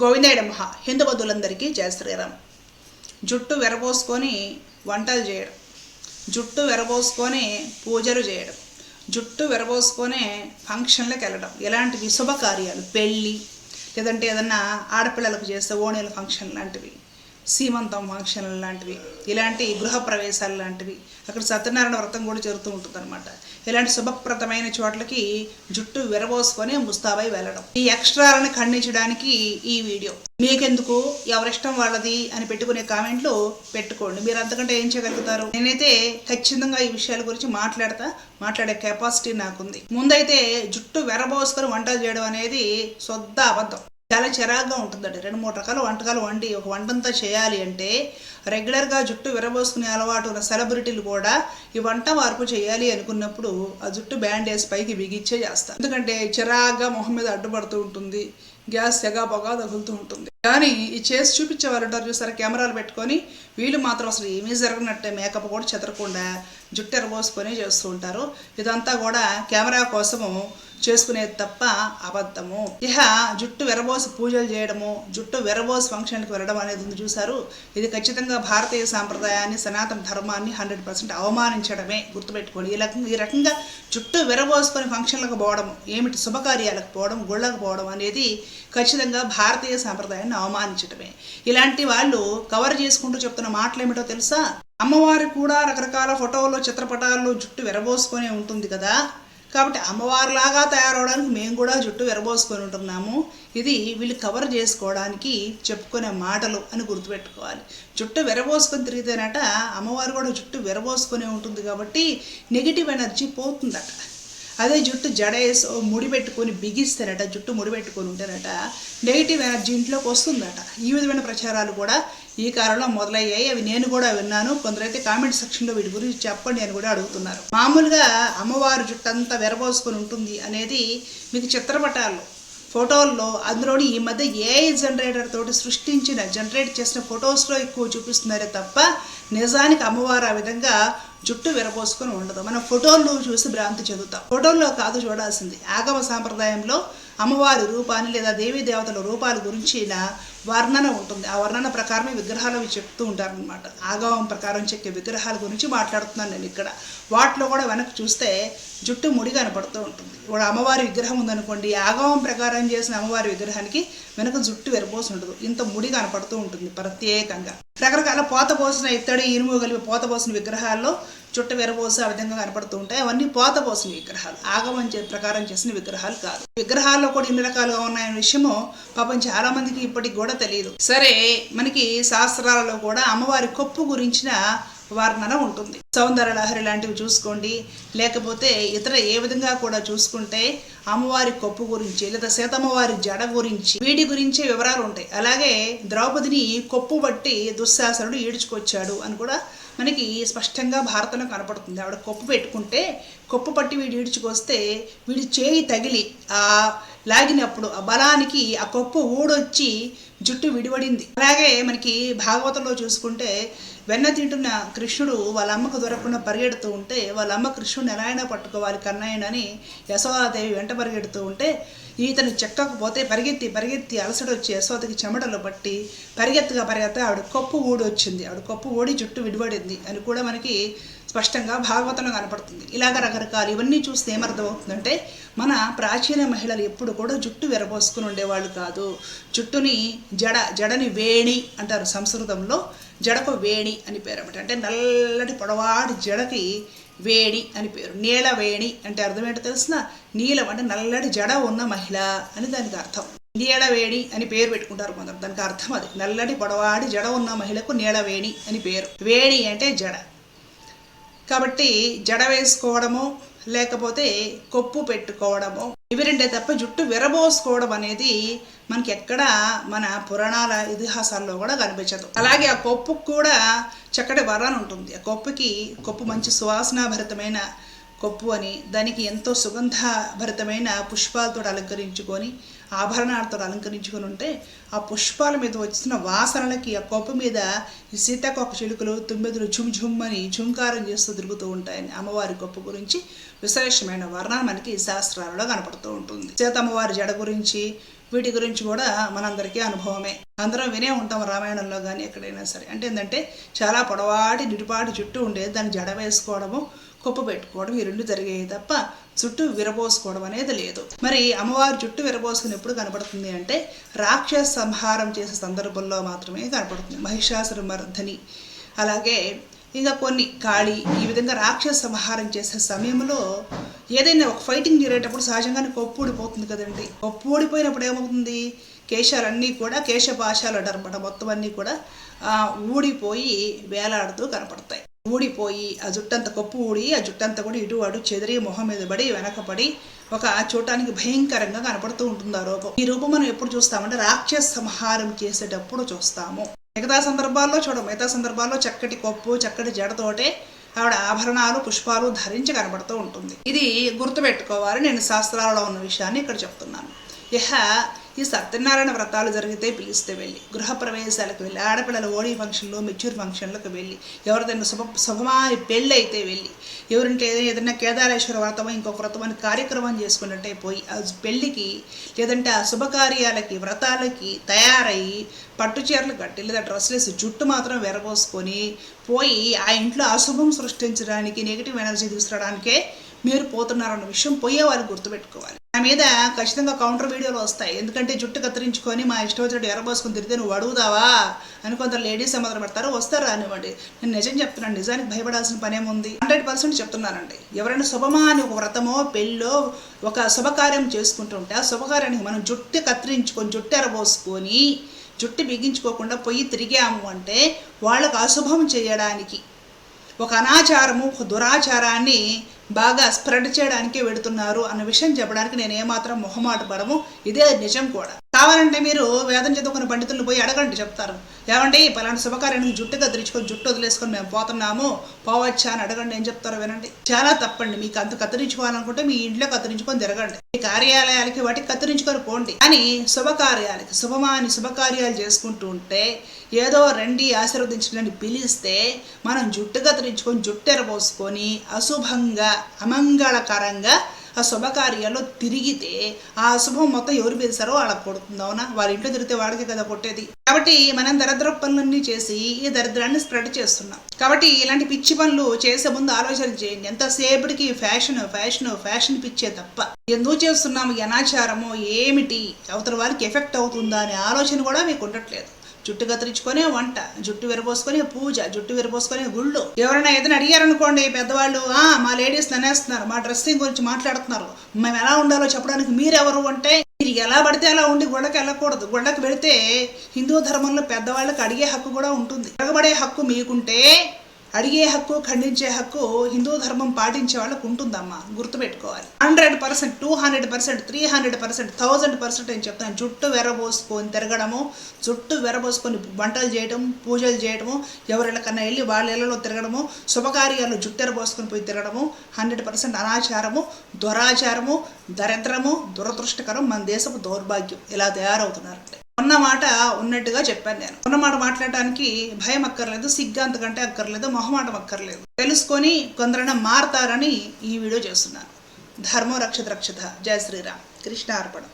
గోవిందాయుడమ్మ హిందూ బంధువులందరికీ జయ శ్రీరామ్. జుట్టు వెరబోసుకొని వంటలు చేయడం. జుట్టు వెరబోసుకొని పూజలు చేయడం. జుట్టు వెరబోసుకొని ఫంక్షన్లకు వెళ్ళడం. ఇలాంటివి శుభకార్యాలు పెళ్ళి లేదంటే ఏదన్నా ఆడపిల్లలకు చేస్తే ఓణీల ఫంక్షన్ లాంటివి. సీమంతం ఫంక్షన్లు లాంటివి ఇలాంటి గృహప్రవేశాలు లాంటివి. అక్కడ సత్యనారాయణ వ్రతం కూడా జరుగుతూ ఉంటుంది అనమాట ఇలాంటి శుభప్రదమైన చోట్లకి జుట్టు విరబోసుకొని ముస్తాబై వెళ్ళడం. ఈ ఎక్స్ట్రాలను ఖండించడానికి ఈ వీడియో. మీకెందుకు? ఎవరిష్టం వాళ్ళది? అని పెట్టుకునే కామెంట్లు పెట్టుకోండి. మీరు అంతకంటే ఏం చేయగలుగుతారు? నేనైతే ఖచ్చితంగా ఈ విషయాల గురించి మాట్లాడతా మాట్లాడే కెపాసిటీ నాకుంది. ముందైతే జుట్టు వెరబోసుకొని వంటలు చేయడం అనేది శుద్ధ అబద్ధం. చాలా చిరాగ్గా ఉంటుందండి. రెండు మూడు రకాల వంటకాలు వండి ఒక వంటంతా చేయాలి అంటే రెగ్యులర్గా జుట్టు విరబోసుకునే అలవాటు ఉన్న సెలబ్రిటీలు కూడా ఈ వంట మార్పు చేయాలి అనుకున్నప్పుడు ఆ జుట్టు బ్యాండేజ్ పైకి బిగిచ్చే చేస్తారు. ఎందుకంటే చిరాగ్గా మొహం మీద అడ్డుపడుతూ ఉంటుంది. గ్యాస్ తెగ పొగా తగులుతూ ఉంటుంది. కానీ ఈ చేసి చూపించే వాళ్ళు ఉంటారు చూసారా? కెమెరాలు పెట్టుకొని వీళ్ళు మాత్రం అసలు ఏమీ జరగనట్టే. మేకప్ కూడా చెదరకుండా జుట్టు ఎరబోసుకొని చేస్తూ ఉంటారు. ఇదంతా కూడా కెమెరా కోసము చేసుకునేది తప్ప అబద్ధము. ఇహ జుట్టు వెరబోసి పూజలు చేయడము జుట్టు వెరబోసి ఫంక్షన్కి వెళ్ళడం అనేది ఉంది చూశారు ఇది ఖచ్చితంగా భారతీయ సాంప్రదాయాన్ని సనాతన ధర్మాన్ని హండ్రెడ్ పర్సెంట్ అవమానించడమే గుర్తుపెట్టుకోండి. ఈ రకంగా ఈ రకంగా జుట్టు వెరబోసుకొని ఫంక్షన్లకు పోవడం ఏమిటి శుభకార్యాలకు పోవడం గుళ్ళకు పోవడం అనేది ఖచ్చితంగా భారతీయ సాంప్రదాయాన్ని అవమానించడమే ఇలాంటి వాళ్ళు కవర్ చేసుకుంటూ చెప్తున్న మాటలు ఏమిటో తెలుసా? అమ్మవారు కూడా రకరకాల ఫోటోల్లో చిత్రపటాల్లో జుట్టు విరబోసుకొని ఉంటుంది కదా? కాబట్టి అమ్మవారిలాగా తయారవడానికి మేము కూడా జుట్టు విరబోసుకొని ఉంటున్నాము. ఇది వీళ్ళు కవర్ చేసుకోవడానికి చెప్పుకునే మాటలు అని గుర్తుపెట్టుకోవాలి. జుట్టు విరబోసుకొని తిరిగితేనట అమ్మవారు కూడా జుట్టు విరబోసుకొని ఉంటుంది కాబట్టి నెగిటివ్ ఎనర్జీ పోతుందట. అదే జుట్టు జడేసి ముడి పెట్టుకొని బిగిస్తేనట జుట్టు ముడి పెట్టుకొని ఉంటేనట నెగిటివ్ ఎనర్జీ ఇంట్లోకి వస్తుందట. ఈ విధమైన ప్రచారాలు కూడా ఈ కాలంలో మొదలయ్యాయి. అవి నేను కూడా విన్నాను. కొందరైతే కామెంట్ సెక్షన్లో వీటి గురించి చెప్పండి అని కూడా అడుగుతున్నారు. మామూలుగా అమ్మవారి జుట్టు అంతా విరబోసుకొని ఉంటుంది అనేది మీకు చిత్రపటాల్లో ఫోటోల్లో అందులోని ఈ మధ్య ఏఐ జనరేటర్ తోటి సృష్టించిన జనరేట్ చేసిన ఫొటోస్లో ఎక్కువ చూపిస్తున్నారే తప్ప నిజానికి అమ్మవారు ఆ విధంగా జుట్టు విరబోసుకొని ఉండదు. మనం ఫోటోలు చూసి భ్రాంతి చెందుతాం. ఫోటోల్లో కాదు చూడాల్సింది. ఆగమ సాంప్రదాయంలో అమ్మవారి రూపాన్ని లేదా దేవీ దేవతల రూపాల గురించిన వర్ణన ఉంటుంది. ఆ వర్ణన ప్రకారమే విగ్రహాలు అవి చెప్తూ ఉంటారనమాట ఆగమం ప్రకారం చెక్కే విగ్రహాల గురించి మాట్లాడుతున్నాను నేను ఇక్కడ. వాటిలో కూడా వెనక్కి చూస్తే జుట్టు ముడి కనపడుతూ ఉంటుంది. ఇప్పుడు అమ్మవారి విగ్రహం ఉందనుకోండి ఆగమం ప్రకారం చేసిన అమ్మవారి విగ్రహానికి వెనక జుట్టు వెరపోసి ఉండదు. ఇంత ముడి కనపడుతూ ఉంటుంది ప్రత్యేకంగా. రకరకాల పోత పోసిన ఇత్తడి ఇనుము కలిపి పోత పోసిన విగ్రహాల్లో చుట్ట విరబోసి ఆ విధంగా కనపడుతూ ఉంటాయి. అవన్నీ పోత పోసిన విగ్రహాలు. ఆగమం చే ప్రకారం చేసిన విగ్రహాలు కాదు. విగ్రహాల్లో కూడా ఇన్ని రకాలుగా ఉన్నాయనే విషయము పాపం చాలా మందికి ఇప్పటికి కూడా తెలియదు. సరే మనకి శాస్త్రాలలో కూడా అమ్మవారి కొప్పు గురించిన వర్ణన ఉంటుంది. సౌందర్య లహరి లాంటివి చూసుకోండి. లేకపోతే ఇతర ఏ విధంగా కూడా చూసుకుంటే అమ్మవారి కొప్పు గురించి లేదా సీతమ్మవారి జడ గురించి వీటి గురించే వివరాలు ఉంటాయి. అలాగే ద్రౌపదిని కొప్పు బట్టి దుశ్శాసనుడు ఈడ్చుకొచ్చాడు అని కూడా మనకి స్పష్టంగా భారతంలో కనపడుతుంది. ఆవిడ కొప్పు పెట్టుకుంటే కొప్పు పట్టి వీడు ఈడ్చుకొస్తే వీడి చేయి తగిలి ఆ లాగినప్పుడు ఆ బలానికి ఆ కొప్పు ఊడొచ్చి జుట్టు విడివడింది. అలాగే మనకి భాగవతంలో చూసుకుంటే వెన్న తింటున్న కృష్ణుడు వాళ్ళ అమ్మకు దొరకకుండా పరిగెడుతూ ఉంటే వాళ్ళ అమ్మ కృష్ణుడిని ఎలా అయినా పట్టుకోవాలి కన్నయ్యనని యశోదాదేవి వెంట పరిగెడుతూ ఉంటే ఈతను చెక్కకపోతే పరిగెత్తి పరిగెత్తి అలసట వచ్చి యశోదకి చెమటలు పట్టి పరిగెత్తగా పరిగెత్త ఆవిడ కప్పు ఊడి వచ్చింది ఆవిడ కప్పు ఊడి జుట్టు విడిపడింది అని కూడా మనకి స్పష్టంగా భాగవతంలో కనపడుతుంది. ఇలాగ రకరకాలు ఇవన్నీ చూస్తే ఏమర్థమవుతుందంటే మన ప్రాచీన మహిళలు ఎప్పుడు కూడా జుట్టు విరబోసుకుని ఉండేవాళ్ళు కాదు. జుట్టుని జడ జడని వేణి అంటారు సంస్కృతంలో. జడకు వేణి అని పేరు అంటే నల్లటి పొడవాటి జడకి వేణి అని పేరు. నీల వేణి అంటే అర్థం ఏంటో తెలిసిన? నీలం అంటే నల్లటి జడ ఉన్న మహిళ అని దానికి అర్థం. నీలవేణి అని పేరు పెట్టుకుంటారు కొందరు. దానికి అర్థం అది. నల్లటి పొడవాడి జడ ఉన్న మహిళకు నీలవేణి అని పేరు. వేణి అంటే జడ. కాబట్టి జడ వేసుకోవడము లేకపోతే కొప్పు పెట్టుకోవడము ఇవి రెండే తప్ప జుట్టు విరబోసుకోవడం అనేది మనకి ఎక్కడ మన పురాణాల ఇతిహాసాల్లో కూడా కనిపించదు. అలాగే ఆ కొప్పుకు కూడా చక్కటి వరాన్ని ఉంటుంది. ఆ కొప్పుకి కొప్పు మంచి సువాసనాభరితమైన కొప్పు అని దానికి ఎంతో సుగంధభరితమైన పుష్పాలతో అలంకరించుకొని ఆభరణాలతో అలంకరించుకొని ఉంటే ఆ పుష్పాల మీద వచ్చిన వాసనలకి ఆ కొప్ప మీద ఈ సీతాకొక చిలుకలు తుమ్మెదులు ఝుమ్ ఝుమ్ అని ఝుంకారం చేస్తూ తిరుగుతూ ఉంటాయని అమ్మవారి గొప్ప గురించి విశేషమైన వర్ణన మనకి శాస్త్రాలలో కనపడుతూ ఉంటుంది. సీతమ్మవారి జడ గురించి వీటి గురించి కూడా మనందరికీ అనుభవమే. అందరం వినే ఉంటాం రామాయణంలో కానీ ఎక్కడైనా సరే. అంటే ఏంటంటే చాలా పొడవాటి నిడిపాటి జుట్టు ఉండేది. దాన్ని జడ వేసుకోవడము కుప్ప పెట్టుకోవడం ఈ రెండు జరిగాయి తప్ప జుట్టు విరబోసుకోవడం అనేది లేదు. మరి అమ్మవారి జుట్టు విరబోసుకుని ఎప్పుడు కనపడుతుంది అంటే రాక్షస సంహారం చేసే సందర్భంలో మాత్రమే కనపడుతుంది. మహిషాసుర మర్ధని అలాగే ఇంకా కొన్ని కాళీ ఈ విధంగా రాక్షస సంహారం చేసే సమయంలో ఏదైనా ఒక ఫైటింగ్ జరిగేటప్పుడు సహజంగానే కొప్పు ఊడిపోతుంది కదండి. కొప్పు ఊడిపోయినప్పుడు ఏమవుతుంది? కేశాలన్నీ కూడా కేశపాశాలు అంటారనమాట మొత్తం అన్నీ కూడా ఊడిపోయి వేలాడుతూ కనపడతాయి. ఊడిపోయి ఆ జుట్టంత కొప్పు ఊడి ఆ జుట్టంతా కూడా ఇటు అటు చెదిరి మొహం మీద పడి వెనకపడి ఒక చూడటానికి భయంకరంగా కనపడుతూ ఉంటుంది ఆ రూపం. ఈ రూపం మనం ఎప్పుడు చూస్తామంటే రాక్షస సంహారం చేసేటప్పుడు చూస్తాము. మిగతా సందర్భాల్లో చూడం మిగతా సందర్భాల్లో చక్కటి కొప్పు చక్కటి జడతోటే ఆవిడ ఆభరణాలు పుష్పాలు ధరించి కనబడుతూ ఉంటుంది. ఇది గుర్తుపెట్టుకోవాలి. నేను శాస్త్రాలలో ఉన్న విషయాన్ని ఇక్కడ చెప్తున్నాను. ఇహ ఈ సత్యనారాయణ వ్రతాలు జరిగితే పిలిస్తే వెళ్ళి. గృహప్రవేశాలకు వెళ్ళి ఆడపిల్లల ఓడి ఫంక్షన్లు మెచ్యూర్ ఫంక్షన్లకు వెళ్ళి ఎవరిదైనా శుభ శుభమాని పెళ్ళి అయితే వెళ్ళి ఎవరింటే ఏదైనా కేదారేశ్వర వ్రతం ఇంకొక వ్రతం అని కార్యక్రమం చేసుకున్నట్టే పోయి ఆ పెళ్ళికి లేదంటే ఆ శుభకార్యాలకి వ్రతాలకి తయారయ్యి పట్టు చీరలు కట్టి లేదా డ్రెస్సులు వేసి జుట్టు మాత్రం వెరబోసుకొని పోయి ఆ ఇంట్లో అశుభం సృష్టించడానికి నెగిటివ్ ఎనర్జీ తీసుకురావడానికే మీరు పోతున్నారన్న విషయం పోయే వాళ్ళు గుర్తుపెట్టుకోవాలి. నా మీద ఖచ్చితంగా కౌంటర్ వీడియోలు వస్తాయి. ఎందుకంటే జుట్టు కత్తిరించుకొని మా ఇష్టం వచ్చినట్టు ఎరబోసుకుని తిరిగితే నువ్వు అడుగుదావా అని కొందరు లేడీస్ మొదలు పెడతారు. వస్తారు రానివ్వండి నేను నిజం చెప్తున్నాను. నిజానికి భయపడాల్సిన పనేముంది హండ్రెడ్ పర్సెంట్ చెప్తున్నానండి. ఎవరైనా శుభమా అని ఒక వ్రతమో పెళ్ళో ఒక శుభకార్యం చేసుకుంటుంటే ఆ శుభకార్యానికి మనం జుట్టు కత్తిరించుకొని జుట్టు ఎరబోసుకొని జుట్టు బిగించుకోకుండా పొయ్యి తిరిగాము అంటే వాళ్ళకు అశుభం చేయడానికి ఒక అనాచారము ఒక దురాచారాన్ని బాగా స్ప్రెడ్ చేయడానికి వెడుతున్నారు అన్న విషయం చెప్పడానికి నేను ఏమాత్రం మొహమాట పడము. ఇదే నిజం కూడా. కావాలంటే మీరు వేదం చదువుకున్న పండితులను పోయి అడగండి చెప్తారు. ఏమండి పలాంటి శుభకార్యానికి జుట్టు కత్తిరించుకొని జుట్టు వదిలేసుకొని మేము పోతున్నాము. పోవచ్చా అని అడగండి ఏం చెప్తారో వినండి. చాలా తప్పండి మీకు అంత కత్తిరించుకోవాలనుకుంటే మీ ఇంట్లో కత్తిరించుకొని తిరగండి. కార్యాలయాలకి వాటికి కత్తిరించుకొని పోండి. కానీ శుభకార్యాలకి శుభమాని శుభకార్యాలు చేసుకుంటూ ఉంటే ఏదో రండి ఆశీర్వదించడానికి పిలిస్తే మనం జుట్టు కత్తిరించుకొని జుట్టు ఎరబోసుకొని అశుభంగా అమంగళకరంగా ఆ శుభకార్యాల్లో తిరిగితే ఆ అశుభం మొత్తం ఎవరు పిలిచారో వాళ్ళకి కొడుతుంది అవునా? వాళ్ళ ఇంట్లో తిరిగితే వాడికి కదా కొట్టేది. కాబట్టి మనం దరిద్ర పనులన్నీ చేసి ఈ దరిద్రాన్ని స్ప్రెడ్ చేస్తున్నాం. కాబట్టి ఇలాంటి పిచ్చి పనులు చేసే ముందు ఆలోచన చేయండి. ఎంతసేపటికి ఫ్యాషన్ ఫ్యాషన్ ఫ్యాషన్ పిచ్చే తప్ప. ఎందుకు చేస్తున్నాము? అనాచారము ఏమిటి? అవతల వారికి ఎఫెక్ట్ అవుతుందా అనే ఆలోచన కూడా మీకు ఉండట్లేదు. జుట్టు కత్తిరించుకొని వంట జుట్టు విరబోసుకొని పూజ జుట్టు విరబోసుకొని గుళ్ళు. ఎవరైనా ఏదైనా అడిగారనుకోండి పెద్దవాళ్ళు ఆ మా లేడీస్ ననేస్తున్నారు మా డ్రెస్సింగ్ గురించి మాట్లాడుతున్నారు మేము ఎలా ఉండాలో చెప్పడానికి మీరెవరు? అంటే మీరు ఎలా పడితే అలా ఉండి గుళ్ళకి వెళ్ళకూడదు. గుళ్ళకి వెళితే హిందూ ధర్మంలో పెద్దవాళ్ళకి అడిగే హక్కు కూడా ఉంటుంది. అడగబడే హక్కు మీకుంటే అడిగే హక్కు ఖండించే హక్కు హిందూ ధర్మం పాటించే వాళ్ళకు ఉంటుందమ్మా. గుర్తుపెట్టుకోవాలి. Hundred percent two hundred percent three hundred percent thousand percent అని చెప్తాను. జుట్టు వెరబోసుకొని తిరగడము జుట్టు వెరబోసుకొని వంటలు చేయడం పూజలు చేయడము ఎవరిళ్ళకన్నా వెళ్ళి వాళ్ళ ఇళ్ళలో తిరగడము శుభకార్యాలు జుట్టు ఎరబోసుకొని పోయి తిరగడము హండ్రెడ్ పర్సెంట్ అనాచారము దురాచారము దరిద్రము దురదృష్టకరం మన దేశపు దౌర్భాగ్యం. ఇలా తయారవుతున్నారంటే ఉన్న మాట ఉన్నట్టుగా చెప్పాను నేను. ఉన్న మాట మాట్లాడటానికి భయం అక్కర్లేదు సిగ్గు అంతకంటే అక్కర్లేదు మొహమాటం అక్కర్లేదు. తెలుసుకొని కొందరైనా మారతారని ఈ వీడియో చేస్తున్నాను ధర్మో రక్షత రక్షత. జయ శ్రీరామ్. కృష్ణ అర్పణం.